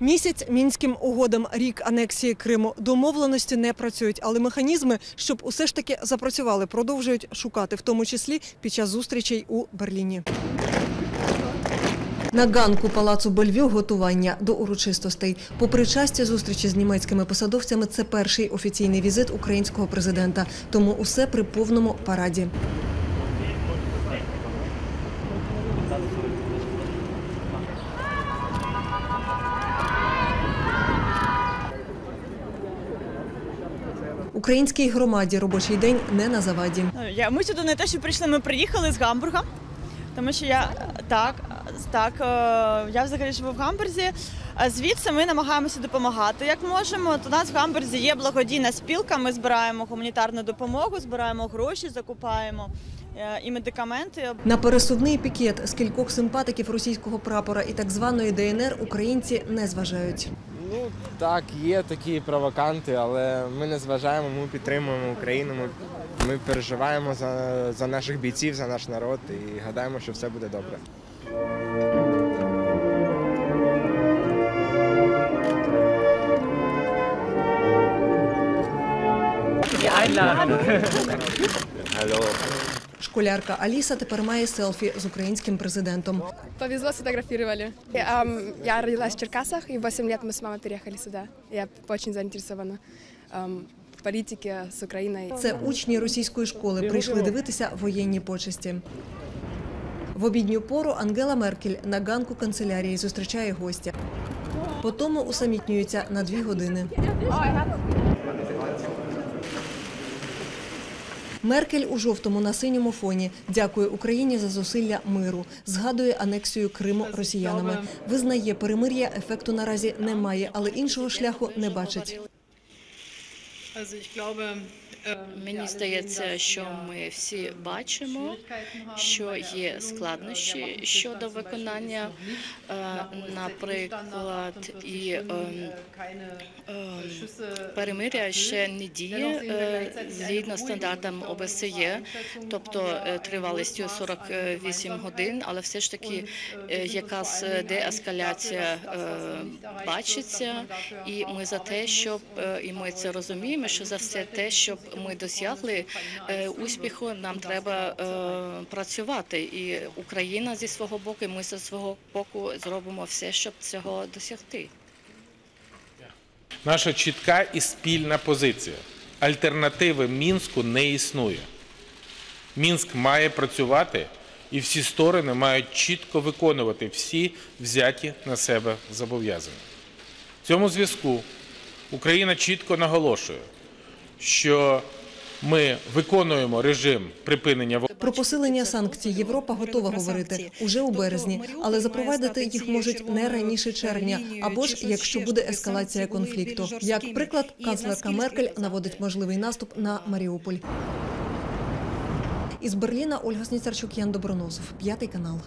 Місяць мінським угодам, рік анексії Криму. Домовленості не працюють, але механізми, щоб усе ж таки запрацювали, продовжують шукати, в тому числі під час зустрічей у Берліні. На ганку палацу Бельвю готування до урочистостей. Попри часті зустрічі з німецькими посадовцями, це перший офіційний візит українського президента. Тому усе при повному параді. Українській громаді робочий день не на заваді. Я ми сюди не те, що прийшли. Ми приїхали з Гамбурга, тому що я так, так е, я взагалі живу в Гамбурзі. Звідси ми намагаємося допомагати як можемо. У нас в Гамбурзі є благодійна спілка. Ми збираємо гуманітарну допомогу, збираємо гроші, закупаємо е, і медикаменти. На пересувний пікет з кількох симпатиків російського прапора і так званої ДНР українці не зважають. Ну так, є такі провоканти, але ми не зважаємо, ми підтримуємо Україну. Ми, ми переживаємо за, за наших бійців, за наш народ і гадаємо, що все буде добре. Школярка Аліса тепер має селфі з українським президентом. Повезло, сфотографировали. Эм, Я родилась в Черкасах, и в 8 лет мы с мамой переехали сюда. Я очень заинтересована эм, в политике с Украиной. Це учні російської школи прийшли дивитися воєнні почесті. В обідню пору Ангела Меркель на ганку канцелярії зустрічає гостя. Потому усамітнюється на дві години. Меркель у жовтому на синьому фоні дякує Україні за зусилля миру. Згадує анексію Криму росіянами. Визнає перемир'я ефекту наразі немає, але іншого шляху не бачить. Мені здається, що ми всі бачимо, що є складнощі щодо виконання, Е, наприклад, і ем, перемиря ще не діє е, згідно стандартам ОБСЄ, тобто е, тривалістю 48 годин, але все ж таки е, якась деескаляція е, бачиться, і ми за те, щоб е, і ми це розуміємо, що за все те, щоб ми досягли е, успіху, нам треба е, працювати. І Україна зі свого боку, і ми зі свого боку зробимо все, щоб цього досягти. Наша чітка і спільна позиція. Альтернативи Мінську не існує. Мінськ має працювати, і всі сторони мають чітко виконувати всі взяті на себе зобов'язання. В цьому зв'язку Україна чітко наголошує, що ми виконуємо режим припинення. Про посилення санкцій Європа готова говорити уже у березні, але запровадити їх можуть не раніше червня, або ж якщо буде ескалація конфлікту. Як приклад, канцлерка Меркель наводить можливий наступ на Маріуполь. Із Берліна Ольга Сніцарчук, Ян Доброносов, п'ятий канал.